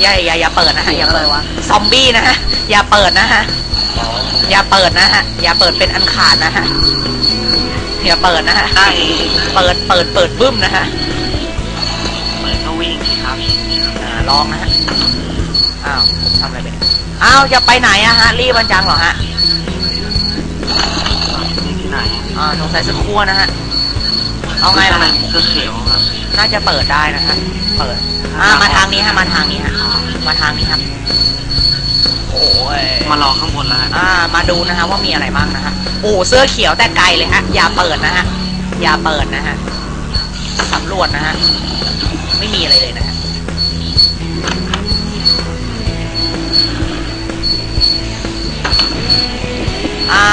อย่าอย่าอย่าเปิดนะฮะอย่าเปิดซอมบี้นะฮะอย่าเปิดนะฮะอย่าเปิดนะฮะอย่าเปิดเป็นอันขาดนะฮะอย่าเปิดนะฮะได้เปิดเปิดเปิดบึ้มนะฮะเปิดก็วิ่งสิครับอ่าลองนะฮะอ้าวผมทำอะไรไปเนี่ยอ้าวจะไปไหนอะฮะรีบมันจังเหรอฮะนี่ที่ไหนอ่าสงสัยสักครู่นะฮะ เอาไงล่ะข้ฮะในมีเสื้อเขียวครับน่าจะเปิดได้นะฮะ เปิด อ่ามาทางนี้ฮะ มาทางนี้ฮะ มาทางนี้ครับโอ้ยมารอข้างบนแล้วฮะอ่า มาดูนะฮะว่ามีอะไรบ้างนะฮะ โอ้เสื้อเขียวแต่ไกลเลยฮะ อย่าเปิดนะฮะ อย่าเปิดนะฮะสำรวจนะฮะ ไม่มีอะไรเลยนะฮะอ่า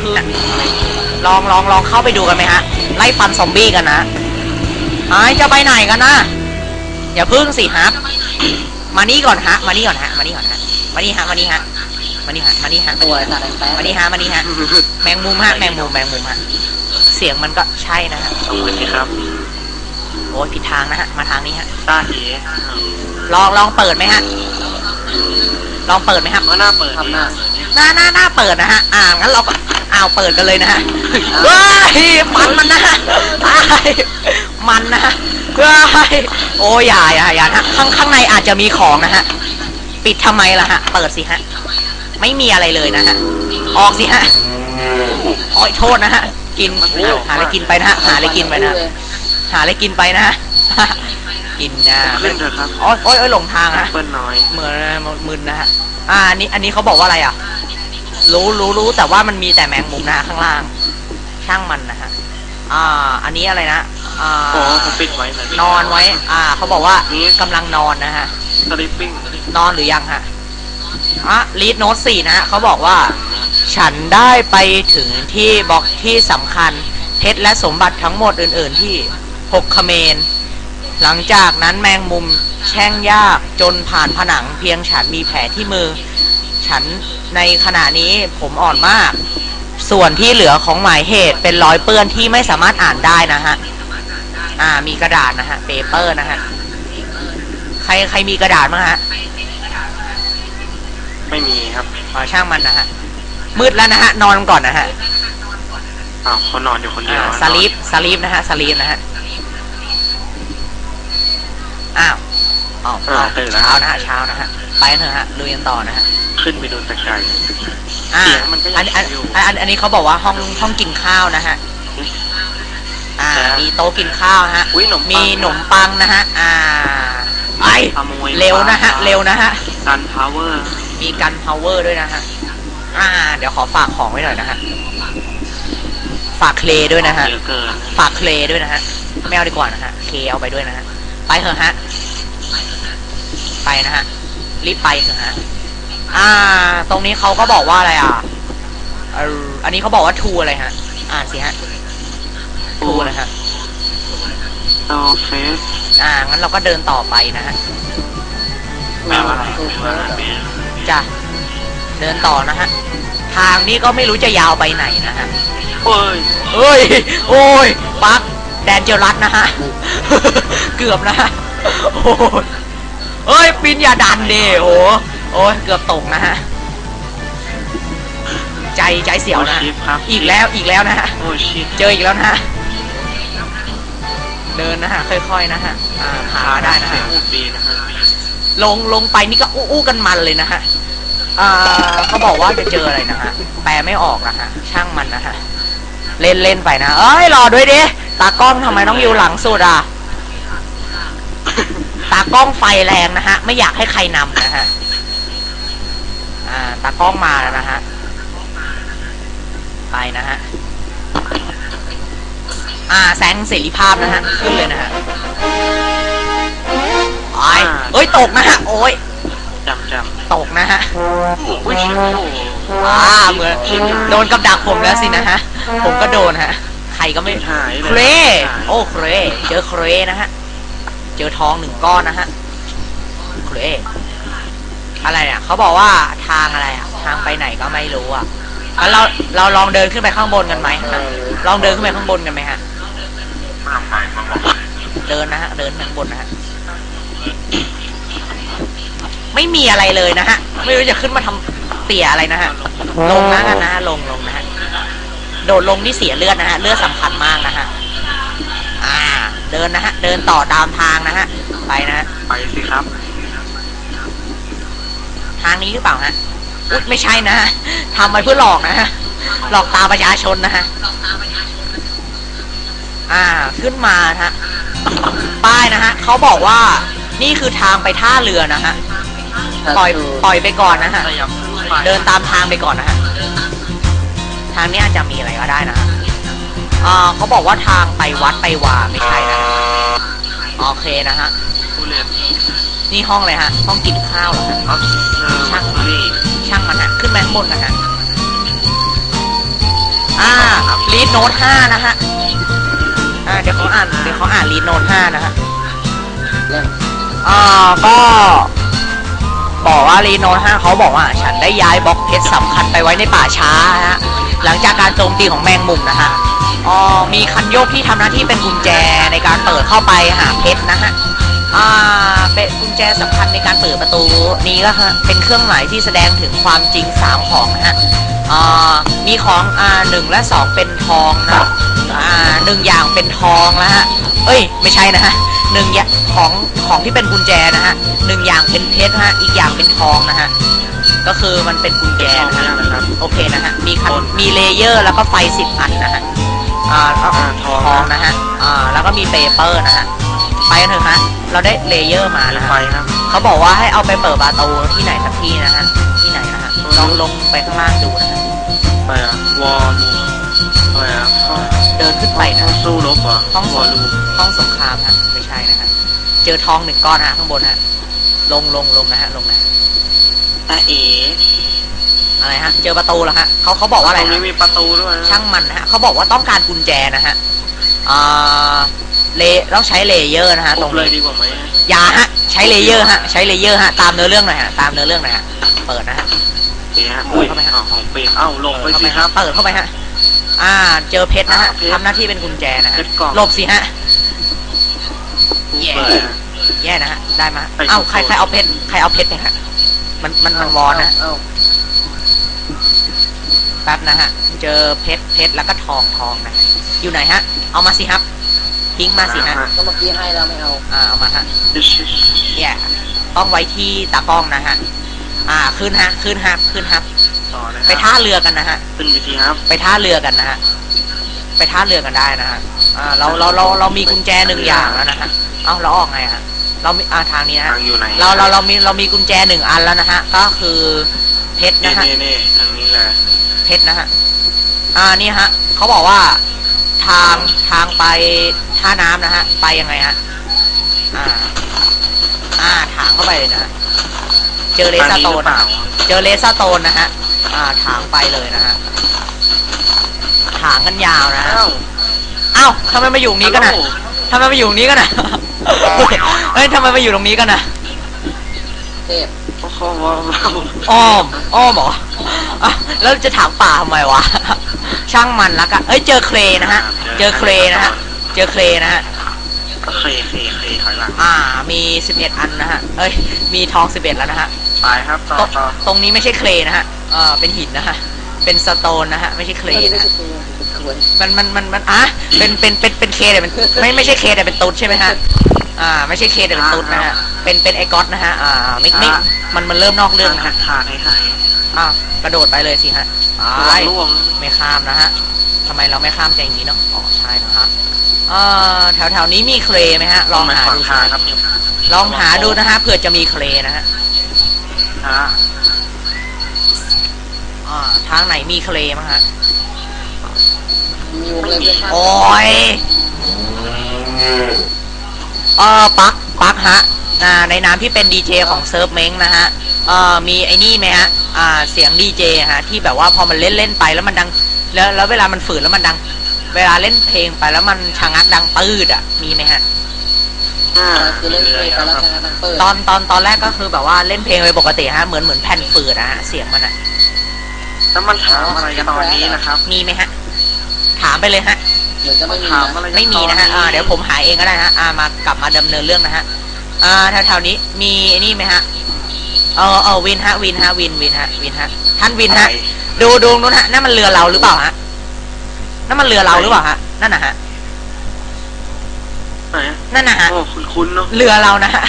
คือลองลองลองเข้าไปดูกันไหมฮะ ไล่ฟันซอมบี้กันนะไอ้ายจะไปไหนกันนะอย่าพึ่งสิฮะมานี่ก่อนฮะ มานี่ก่อนฮะ มานี่ก่อนฮะ มานี่ฮะ มานี่ฮะ มานี่ฮะ มานี่ฮะ ตัวสัตว์แป๊ะมานี่ฮะ มานี่ฮะ แมงมุมฮะ แมงมุม แมงมุมฮะ เสียงมันก็ใช่นะฮะสวัสดีครับ โอ้ยผิดทางนะฮะ มาทางนี้ฮะตาเอ๋ลองลองเปิดไหมฮะ ลองเปิดไหมครับก็น่าเปิดทำหน้าหน้าหน้าหน้าเปิดนะฮะ อ่างั้นเราก็ อ้าวเปิดกันเลยนะฮะว้ายมันมันนะฮะอ้ายมันนะฮะว้ายโอ้ยอย่าอย่าอย่านะข้างข้างในอาจจะมีของนะฮะ ปิดทำไมล่ะฮะ เปิดสิฮะ ไม่มีอะไรเลยนะฮะ ออกสิฮะโอ้ยโทษนะฮะ กินหาอะไรกินไปนะฮะ หาอะไรกินไปนะฮะหาอะไรกินไปนะฮะกินนะขึ้นเถอะครับโอ้ยโอ้ยโอ้ยหลงทางแอฮะปเปิ้ลน้อยเหมือนมึนนะฮะ อ่าอันนี้อันนี้เขาบอกว่าอะไรอะ รู้รู้รู้แต่ว่ามันมีแต่แมงมุมนะฮะข้างล่าง ช่างมันนะฮะอ่า อันนี้อะไรนะอ่าโอ้ผมปิดไว้นะนอนไว้ อ่า เขาบอกว่ากำลังนอนนะฮะ สลิปปิ้งนอนหรือยังฮะอะลีดโน้ตสี่นะฮะเขาบอกว่า ฉันได้ไปถึงที่บล็อกที่สำคัญเพชรและสมบัติทั้งหมดอื่น ๆ ที่หกคเมน หลังจากนั้นแมงมุมแช่งยากจนผ่านผนังเพียงฉันมีแผลที่มือ ฉันในขณะนี้ผมอ่อนมาก ส่วนที่เหลือของหมายเหตุเป็นรอยเปื้อนที่ไม่สามารถอ่านได้นะฮะอ่ามีกระดาษนะฮะเปเปอร์นะฮะใครใครมีกระดาษมั้งฮะไม่มีครับอ๋อช่างมันนะฮะมืดแล้วนะฮะนอนก่อนนะฮะอ้าวเขานอนอยู่คนเดียวอ่าสลีปสลีปนะฮะสลีปนะฮะ อ้าวอ้าวอ้าวเช้านะฮะเช้านะฮะไปกันเถอะฮะลุยกันต่อนะฮะขึ้นไปดูตะไคร้อ่าเสียงมันก็ยังอันอันอยู่ อันอันอันนี้เขาบอกว่าห้องห้องกินข้าวนะฮะอ่ามีโต๊ะกินข้าวฮะ อุ้ยขนมปังมีขนมปังนะฮะ อ่าไปขโมยเร็วนะฮะ เร็วนะฮะ ซันพาวเวอร์ มีกันพาวเวอร์ด้วยนะฮะ อ่า เดี๋ยวขอฝากของไว้หน่อยนะฮะ ฝากเคลด้วยนะฮะ เยอะเกินฝากเคลด้วยนะฮะไม่เอาดีกว่านะฮะ เคเอาไปด้วยนะฮะ ไปเถอะฮะ ไปนะฮะ รีบไปเถอะฮะ อ่า ตรงนี้เขาก็บอกว่าอะไรอะเอ่ออันนี้เขาบอกว่าทูอะไรฮะ อ่านสิฮะ ทูอะไรฮะโซเฟสอ่า งั้นเราก็เดินต่อไปนะฮะแปลว่าอะไรแปลว่าอะไรจ้ะ เดินต่อนะฮะ ทางนี้ก็ไม่รู้จะยาวไปไหนนะฮะเฮ้ย เอ้ย โอ้ย ปัก แดนเจลรัสนะฮะ เกือบนะฮะโอ้ยเอ้ยปินอย่าดันเดโอ้โอ้ยเกือบตกนะฮะ ใจใจเสียวนะโอ้ชิปครับอีกแล้วอีกแล้วนะฮะโอ้ชิปเจออีกแล้วนะฮะเดินนะฮะค่อยๆนะฮะอ่าพาได้นะเสียฮะงอุดดีนะฮะลงลงไปนี่ก็อู้อู้กันมันเลยนะฮะอ่าเขาบอกว่าจะเจออะไรนะฮะแปลไม่ออกนะฮะช่างมันนะฮะ เล่นเล่นไปนะ เอ้ยรอด้วยดิตากล้องทำไมต้องอยู่หลังสุดอะ ตากล้องไฟแรงนะฮะ ไม่อยากให้ใครนำนะฮะ อ่า ตากล้องมาแล้วนะฮะ ไปนะฮะ อ่า แสงเสรีภาพนะฮะ ขึ้นเลยนะฮะไอ้ยเอ้ย ตกนะฮะ โอ้ยจำจตกนะฮะำอุ้ยชิปโอ้อ่าเหมือนโดนกับดักผมแล้วสินะฮะ ผมก็โดนฮะ ใครก็ไม่หายเลยเครโอ้เครเจอเครนะฮะ เจอทองหนึ่งก้อนนะฮะเครอะไรเนี่ยเขาบอกว่าทางอะไรอะ ทางไปไหนก็ไม่รู้อะงั้นเราเราลองเดินขึ้นไปข้างบนกันไหมฮะลองเดินขึ้นไปข้างบนกันไหมฮะมาใหม่มาบอกเดินนะฮะ เดินข้างบนนะฮะ ไม่มีอะไรเลยนะฮะ ไม่รู้จะขึ้นมาทำเตี่ยอะไรนะฮะ ลงนะกันนะฮะลงลงนะฮะ โดดลงที่เสียเลือดนะฮะ เลือดสำคัญมากนะฮะ อ่า เดินนะฮะ เดินต่อตามทางนะฮะ ไปนะฮะ ไปสิครับ ทางนี้หรือเปล่าฮะ อุ๊ยไม่ใช่นะฮะทำไปเพื่อหลอกนะฮะ หลอกตาประชาชนนะฮะ อ่า ขึ้นมาฮะ ป้ายนะฮะ เขาบอกว่า นี่คือทางไปท่าเรือนะฮะ ปล่อย ปล่อยไปก่อนนะฮะขยับขึ้นไปเดินตามทางไปก่อนนะฮะ ทางเนี้ยจะมีอะไรก็ได้นะฮะอ่าเขาบอกว่าทางไปวัดไปวาไม่ใช่นะฮะโอเคนะฮะผู้เรียนนี่ห้องเลยฮะ ห้องกินข้าวเหรอฮะออฟเซอร์วัตรีช่างมันฮะขึ้นมาข้างบนกันฮะอ่าลีดโน้ตห้านะฮะอ่าเดี๋ยวเขาอ่านเดี๋ยวเขาอ่านลีดโน้ตห้านะฮะอ่าก็บอกว่าลีดโน้ตห้าเขาบอกว่า ฉันได้ย้ายบล็อกเพชรสำคัญไปไว้ในป่าช้าฮะ หลังจากการโจมตีของแมงมุมนะฮะอ๋อมีคันโยกที่ทำหน้าที่เป็นกุญแจในการเปิดเข้าไปหาเพชรนะฮะอ่าเป็นกุญแจสำคัญในการเปิดประตูนี้ก็ฮะเป็นเครื่องหมายที่แสดงถึงความจริงสามของนะฮะอ่ามีของอ่าหนึ่งและสองเป็นทองนะอ่าหนึ่งอย่างเป็นทองแล้วฮะเอ้ย ไม่ใช่นะฮะหนึ่งอย่างของของที่เป็นกุญแจนะฮะหนึ่งอย่างเป็นเพชรฮะอีกอย่างเป็นทองนะฮะ ก็คือมันเป็นกุญแจแกนะนะฮะนะครับ โอเคนะฮะ มีคันมีเลเยอร์แล้วก็ไฟสิบอันนะฮะ อ่าแล้วอ่าทองทองนะฮะ อ่า แล้วก็มีเปเปอร์นะฮะ ไปกันเถอะฮะ เราได้เลเยอร์มานะไฟฮะครับเขาบอกว่าให้เอาไปเปิดประตูที่ไหนสักที่นะฮะ ที่ไหนนะฮะ ลองลงไปข้างล่างดูนะฮะ ไปอะวอลลูอะไรอะห้องเดินขึ้นไปนะสู้รบเหรอะห้องวสองลลูห้องสงครามฮะ ไม่ใช่นะฮะ เจอทองหนึ่งก้อนฮะข้างบนฮะ ลงลงลงนะฮะ ลงนะฮะ ตาเอ๋อะไรฮะ เจอประตูแล้วฮะเขาเขาบอกว่าอะไรตรงฮะนี้มีประตูด้วยนะช่างมันนะฮะเขาบอกว่าต้องการกุญแจนะฮะอ่าเลต้องใช้เลเยอร์นะฮะตตรรงงนี้เลยดีกว่าไหมอย่าฮะ ใช้เลเยอร์ฮะ ใช้เลเยอร์ฮะ ตามเนื้อเรื่องหน่อยฮะ ตามเนื้อเรื่องหน่อยฮะ เปิดนะฮะ เนี่ยฮะอุ้ยเข้าไปฮะอ้าวของเปรตเอ้าหลบไปเปิดเข้าสิไปครับ เปิดเข้าไปฮะ อ่า เจอเพชรนะฮะอ่าเพชรทำหน้าที่เป็นกุญแจนะฮะ เพชรกล่อง หลบสิฮะแย่ เปิดฮะ แย่นะฮะ ได้มาไปเอ้าใครโซนใครเอาเพชรใครเอาเพชรไปฮะ มันมันมันวอนนะเอ้าแป๊บนะฮะ เจอเพชรเพชรแล้วก็ทองทองนะฮะอยู่ไหนฮะ เอามาสิครับ ทิ้งมาสิฮะก็เมื่อกี้ให้แล้วไม่เอา อ่าเอามาฮะชิชชิชแย่ต้องไว้ที่ตากล้องนะฮะ อ่าขึ้นฮะ ขึ้นฮะขึ้นฮะต่อเลยไปท่าเรือกันนะฮะ ขึ้นไปทีครับ ไปท่าเรือกันนะฮะ ไปท่าเรือกันได้นะฮะอ่าเราเราเราเรามีกุญแจหนึ่งอย่างแล้วนะฮะเอ้าเราออกไงฮะเรามีอ่าทางนี้นะทาฮะงอยู่ไหนเราเราเรามีเรามีกุญแจหนึ่งอันแล้วนะฮะ ก็คือเพชรนี่นะฮะนี่นี่ทางนี้แหละเพชรนะฮะอ่านี่ฮะเขาบอกว่าทางทางไปท่าน้ำนะฮะ ไปยังไงฮะอ่า อ่าทางเข้าไปเลยนะฮะเจอเลสทางนี้โตหรืนอเปนะล่าฮะเจอเลสโตนนะฮะ อ่าทางไปเลยนะฮะ ทางกันยาวนะฮะเอ้าเอ้าทำไมมาอยู่ตรงนี้กันน่ะทำไมมาอยู่ตรงนี้กันน่ะเฮ้ยทำไมมาอยู่ตรงนี้กันน่ะเทพโอ้โหว้าวว้าวอ้อมอ้อมเหรออะแล้วจะถามป่าทำไมวะ ช่างมันละกันเอ้ยเจอเครนะฮะ เจอเครนะฮะ เจอเครนะฮะเคเคเคถอยหลังอ่า มีสิบเอ็ดอันนะฮะ เอ้ย มีทองสิบเอ็ดแล้วนะฮะไปครับต่อตรงต่อตรงนี้ไม่ใช่เครนะฮะอ่าเป็นหินนะฮะ เป็นสโตนนะฮะ ไม่ใช่เครไม่ได้นะฮะคือเป็นขวนมันมันมันมันอะเป็นเป็นเป็นเป็นเคแต่เป็นไม่ไม่ใช่เคแต่เป็นตุ๊ดใช่ไหมฮะอ่า ไม่ใช่เคแต่เป็นตุ๊ดนะฮะเป็นเป็นไอก๊อตนะฮะอ่าไม่ไม่มันมันเริ่มนอกเรื่องนะหัฮะกขาดให้หายอะกระโดดไปเลยสิฮะอ่าล่วงไม่ข้ามนะฮะทำไมเราไม่ข้ามใจอย่างนี้เนาะอ๋อใช่นะฮะเอ่อแถวแถวนี้มีเครไหมฮะ ลองไม่หาขวางดูสิทางครับลองหาดูนะฮะเผื่อจะมีเครนะฮะฮะ อ่าทางไหนมีเครมั้งฮะมีวงเล็บด้วยครับโอ้ยเออปักปักฮะอ่าในนามที่เป็นดีเจของเซิร์ฟเม้งนะฮะเอ่อมีไอ้นี่ไหมฮะอ่าเสียงดีเจฮะที่แบบว่าพอมันเล่นเล่นไปแล้วมันดัง แล้วแล้วเวลามันฝืนแล้วมันดัง เวลาเล่นเพลงไปแล้วมันชะงักดังปืดอะมีไหมฮะอ่าคือเล่นเพลงไปแล้วชนะนังเปิดตอนตอนตอนแรกก็คือแบบว่าเล่นเพลงไปปกติฮะเหมือนเหมือนแผ่นฝืดอะฮะเสียงมันอะ แล้วมันถามอะไรกันตอนนี้นะครับ มีไหมฮะ ถามไปเลยฮะเหมือนจะไม่มีถามนะอะไรกัไม่มีนะฮะอ่าเดี๋ยวผมหาเองก็ได้ฮะอ่ามากลับมาดำเนินเรื่องนะฮะอ่าแถวๆนี้มีไอ้นี่ไหมฮะเออเออวินฮะวินฮะวินวินฮะวินฮะท่านวินฮะดูดูนู้นฮะนั่นมันเรือเราหรือเปล่าฮะนั่นมันเรือเราหรือเปล่าฮะนั่นนะฮะไหนอะนั่นนะฮะโอ้คุณคุ้นๆเนาะเรือเรานะฮะ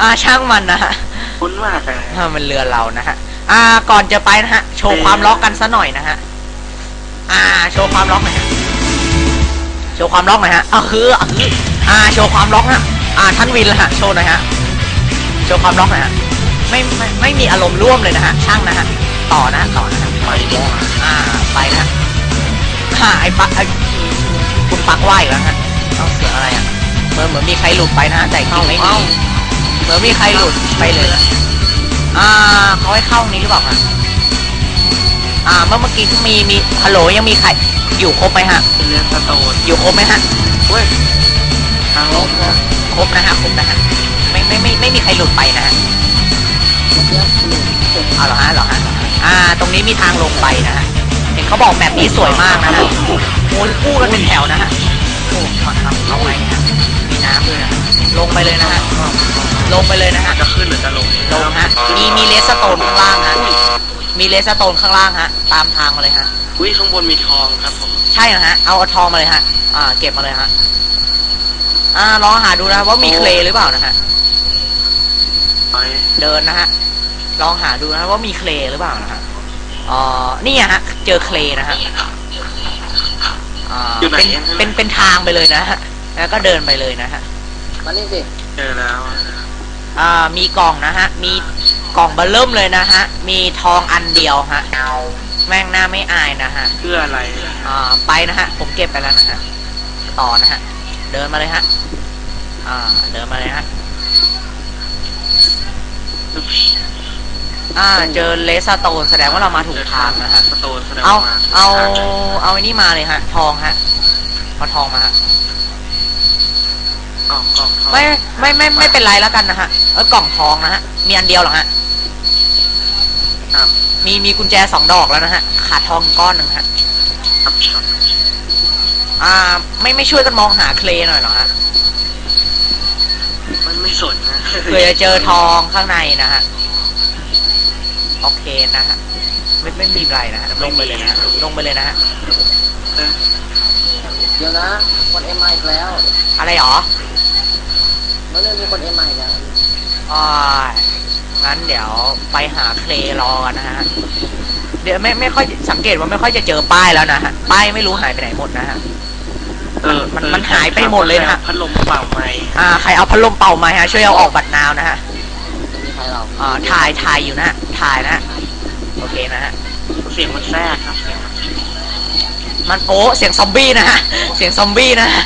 อ่าช่างมันนะฮะคุ้นมากเลยอ่ามันเรือเรานะฮะ อ่าก่อนจะไปนะฮะ โชว์ความล็อกกันซะหน่อยนะฮะ อ่า โชว์ความล็อกหน่อยฮะ โชว์ความล็อกหน่อยฮะอ่าคืออ่าคืออ่า โชว์ความล็อกฮะ อ่า ท่านวินละฮะ โชว์หน่อยฮะ โชว์ความล็อกหน่อยฮะ ไม่ไม่ไม่มีอารมณ์ร่วมเลยนะฮะ ช่างนะฮะ ต่อนะต่อนะฮะไปดีกว่าอ่า ไปนะฮ่าไอ้ปักไอ้คุณปักไหวแล้วฮะเอาเสืออะไรอะ เหมือนเหมือนมีใครหลุดไปนะฮะแต่จริงไม่มีเหมือนมีใครหลุดไปเลย อ่าเขาให้เข้านี้หรือเปล่าฮะอ่า เมื่อเมื่อกี้มีมีฮัลโหลยังมีใคร อยู่ครบไหมฮะเป็นเรือสโตนอยู่ครบไหมฮะเว้ยทางลงครบนะฮะครบนะฮะไม่ไม่ไม่ไม่มีใครหลุดไปนะฮะมันเรียกหลุดเสร็จเอาเหรอฮะเหรอฮะเหรอฮะอ่า ตรงนี้มีทางลงไปนะฮะเห็นเขาบอกแบบนี้สวยมากนะฮะโอ้ยคู่กันเป็นแถวนะฮะโอ้มาทำเอาไงฮะมี น้ำด้วยนะลงไปเลยนะฮะลงไปเลยนะฮะจะขึ้นหรือจะลงลงฮะมีมีเลสสโตนข้างล่างฮะมีเลสสโตนข้างล่างฮะ ตามทางมาเลยฮะอุ้ยข้างบนมีทองครับผมใช่นะฮะเอาเอาทองมาเลยฮะ อ่า เก็บมาเลยฮะอ่าลองหาดูนะว่ามีเคลหรือเปล่านะฮะไปเดินนะฮะลองหาดูนะว่ามีเคลหรือเปล่านะฮะอ๋อนี่ฮะ เจอเคลนะฮะอ่าเป็นเป็นเป็นทางไปเลยนะฮะ แล้วก็เดินไปเลยนะฮะ มานี่สิเจอแล้ว อ่า มีกล่องนะฮะ มีกล่องเบอร์เริ่มเลยนะฮะ มีทองอันเดียวฮะ แม่งหน้าไม่อายนะฮะ เพื่ออะไรอ่า ไปนะฮะ ผมเก็บไปแล้วนะฮะ ต่อนะฮะ เดินมาเลยฮะ อ่า เดินมาเลยฮะ อ่า เจอเลสโตนแสดงว่าเรามาถูกทางนะฮะ สโตนแสดงเอา ว่าเอาเอาไอ้นี่มาเลยฮะ ทองฮะเอาทองมาฮะ กล่องกล่องทองไม่ไม่ไม่ไม่เป็นไรแล้วกันนะฮะเออกล่องทองนะฮะมีอันเดียวเหรอฮะครับมีมีกุญแจสองดอกแล้วนะฮะขาดทองก้อนหนึ่งฮะครับครับอ่า ไม่ไม่ช่วยกันมองหาเคลหน่อยเหรอฮะมันไม่สนนะเผื่อจะเจอทองข้างในนะฮะโอเคนะฮะไม่ไม่มีอะไรนะฮะลงไปเลยนะฮะลงไปเลยนะฮะเออเดี๋ยวนะคนเอ็มไอีกแล้ว อะไรหรอ เมื่อเรื่องมีคนเอ็มไอีกแล้วอ่างั้นเดี๋ยวไปหาเคลรอกันนะฮะ เดี๋ยวไม่ไม่ค่อยสังเกตว่าไม่ค่อยจะเจอป้ายแล้วนะฮะ ป้ายไม่รู้หายไปไหนหมดนะฮะ เออมันมันหายไปหมดเลยนะพัดลมเป่าไหมอ่า ใครเอาพัดลมเป่ามาฮะ ช่วยเอาออกบัตรนาวนะฮะไม่มีใครหรอกอ่าถ่ายถ่ายอยู่นะฮะถ่ายนะฮะ โอเคนะฮะ เสียงมันแทรกครับเสียงมันมันโอ้เสียงซอมบี้นะฮะ เสียงซอมบี้นะฮะ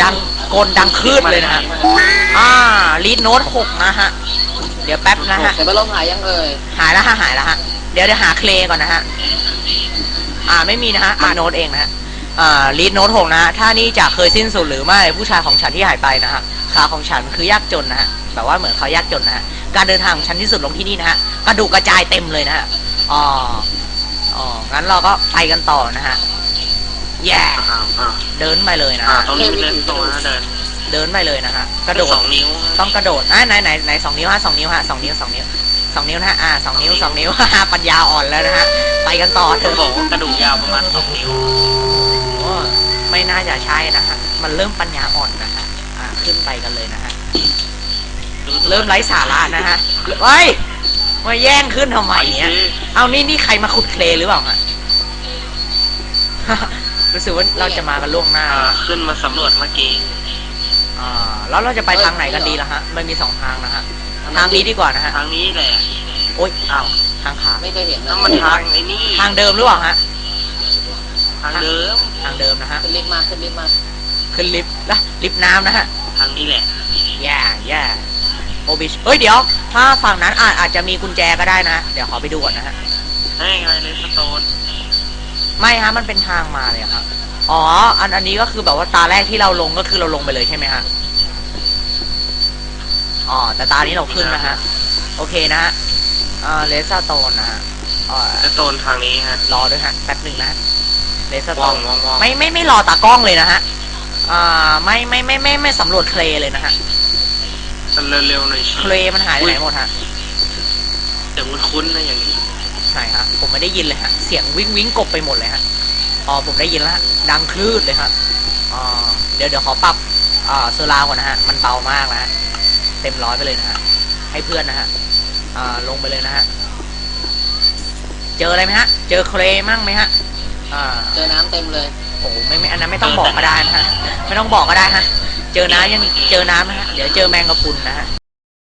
ดัง กลดังคลืดเลยนะฮะอ่าลีดโน้ตหกนะฮะ เดี๋ยวแป๊บนะฮะเดี๋ยวไปลมหายยังเอ่ยหายแล้วฮะหายแล้วฮะ เดี๋ยวเดี๋ยวหาเคลก่อนนะฮะ อ่าไม่มีนะฮะอ่าโน้ตเองนะฮะอ่าลีดโน้ตหกนะฮะ ถ้านี่จะเคยสิ้นสุดหรือไม่ผู้ชายของฉันที่หายไปนะฮะขาของฉันคือยากจนนะฮะแบบว่าเหมือนเขายากจนนะฮะ การเดินทางของฉันที่สุดลงที่นี่นะฮะ กระดูกกระจายเต็มเลยนะฮะ อ๋อ อ๋อ งั้นเราก็ไปกันต่อนะฮะ แย่อ้าวอ้าวเดินไปเลยนะอ่าฮะตรงนี้เป็นเดินตรงนะเดินเดินไปเลยนะฮะกระโดดสองนิ้วต้องกระโดดอ่าไหนไหนไหนสองนิ้วฮะสองนิ้วฮะสองนิ้วสองนิ้วสองนิ้วนะฮะอ่าสองนิ้วสองนิ้วฮ่าปัญญาอ่อนแล้วนะฮะไปกันต่อเถจะอะ บอกว่ากระดูกยาวประมาณสองนิ้วโอ้ไม่น่าจะใช่นะฮะ มันเริ่มปัญญาอ่อนนะฮะ อ่า ขึ้นไปกันเลยนะฮะเริ่มไร้สาระนะฮะเฮ้ย มาแย่งขึ้นทำไมเนี้ยเอานี่นี่ใครมาขุดเคลหรือเปล่าฮะ รู้สึกว่าเราจะมากันล่วงหน้า อ่าขึ้นมาสำรวจเมื่อกี้ อ่าแล้วเราจะไปทางไหนกันดีล่ะฮะ มันมีสองทางนะฮะ ทางนี้ดีกว่านะฮะ ทางนี้แหละโอ๊ยอ้าวทางขาดไม่เคยเห็นนะน้ำมันทางไอ้นี่ ทางเดิมหรือเปล่าฮะ ทางเดิม ทางเดิมนะฮะ ขึ้นลิฟต์มาขึ้นลิฟต์มาขึ้นลิฟต์ละลิฟต์น้ำนะฮะ ทางนี้แหละแย่แย่โอบิชเอ้ยเดี๋ยว ถ้าฝั่งนั้นอาจอาจจะมีกุญแจก็ได้นะ เดี๋ยวขอไปดูก่อนนะฮะ ให้ไงเลยสโตน ไม่ฮะมันเป็นทางมาเลยครับอ๋อ อันอันนี้ก็คือแบบว่าตาแรกที่เราลงก็คือเราลงไปเลยใช่ไหมฮะอ๋อแต่ตานี้เราขึ้นนะฮะ โอเคนะฮะอ่าเลสโตนนะฮะอ่าสโตนทางนี้ฮะ รอด้วยฮะแป๊บหนึ่งนะเลสโตว่องนว่องว่องไม่ไม่ไม่รอตากล้องเลยนะฮะอ่าไม่ไม่ไม่ไม่ไม่สำรวจเคลเลยนะฮะเร็วๆหน่อยสิเคลมันหายไปไหนหมดฮะ ไม่ได้ยินเลยฮะ เสียงวิ่งวิ่งกบไปหมดเลยฮะ อ๋อผมได้ยินแล้วฮะดังคลื่นเลยฮะอ๋อเดี๋ยวเดี๋ยวขอปรับอ่าเซอร์ราวก่อนนะฮะ มันเบามากนะฮะ เต็มร้อยไปเลยนะฮะ ให้เพื่อนนะฮะ อ่าลงไปเลยนะฮะ เจออะไรไหมฮะ เจอเคลมั่งไหมฮะ อ่า เจอน้ำเต็มเลยโอ้โหไม่ไม่อันนั้นไม่ต้องบอกก็ได้นะฮะ ไม่ต้องบอกก็ได้ฮะ เจอน้ำยังเจอน้ำนะฮะ เดี๋ยวเจอแมงกะพรุนนะฮะ